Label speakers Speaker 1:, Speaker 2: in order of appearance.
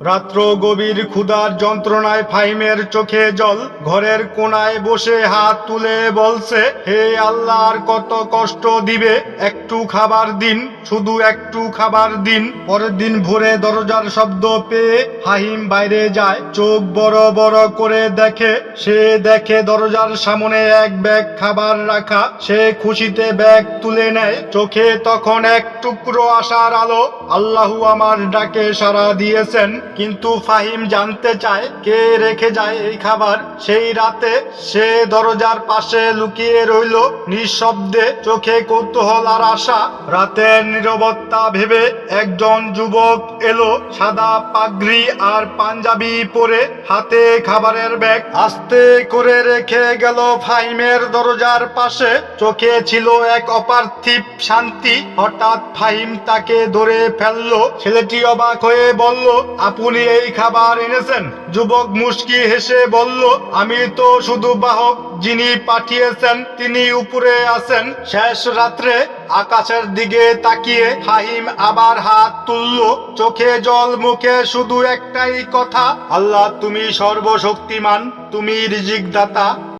Speaker 1: রাত্র গভীর ক্ষুধার যন্ত্রণায় ফাহিমের চোখে জল, ঘরের কোনায় বসে হাত তুলে বলছে, হে আল্লাহর কত কষ্ট দিবে, একটু খাবার দিন, শুধু একটু খাবার দিন। পরের দিন ভোরে দরজার শব্দ পেয়ে ফাহিম বাইরে যায়, চোখ বড় বড় করে দেখে, সে দেখে দরজার সামনে এক ব্যাগ খাবার রাখা, সে খুশিতে ব্যাগ তুলে নেয়, চোখে তখন এক টুকরো আসার আলো, আল্লাহু আমার ডাকে সাড়া দিয়েছেন। কিন্তু ফাহিম জানতে চায় কে রেখে যায় এই খাবার। সেই রাতে সে দরজার পাশে লুকিয়ে রইল, নিঃশব্দে চোখে কৌতূহল আর আশা। রাতের নীরবতা ভেবে একজন যুবক এলো, সাদা পাগড়ি আর পাঞ্জাবি পরে হাতে খাবারের ব্যাগ। আস্তে করে রেখে গেল ফাহিমের দরজার পাশে। চোখে ছিল এক অপার্থিব শান্তি। হঠাৎ ফাহিম তাকে ধরে ফেলল। ছেলেটি অবাক হয়ে বলল, আপনি এই খাবার এনেছেন? যুবক মুশকি হেসে বলল, আমি তো শুধু বাহক যিনি পাঠিয়েছেন, তিনি উপরে আছেন। শেষ রাত্রে আকাশের দিকে তাকিয়ে ফাহিম আবার হাত তুলল। চোখে জল, মুখে শুধু একটাই কথা, আল্লাহ, তুমি সর্বশক্তিমান, তুমি রিজিক দাতা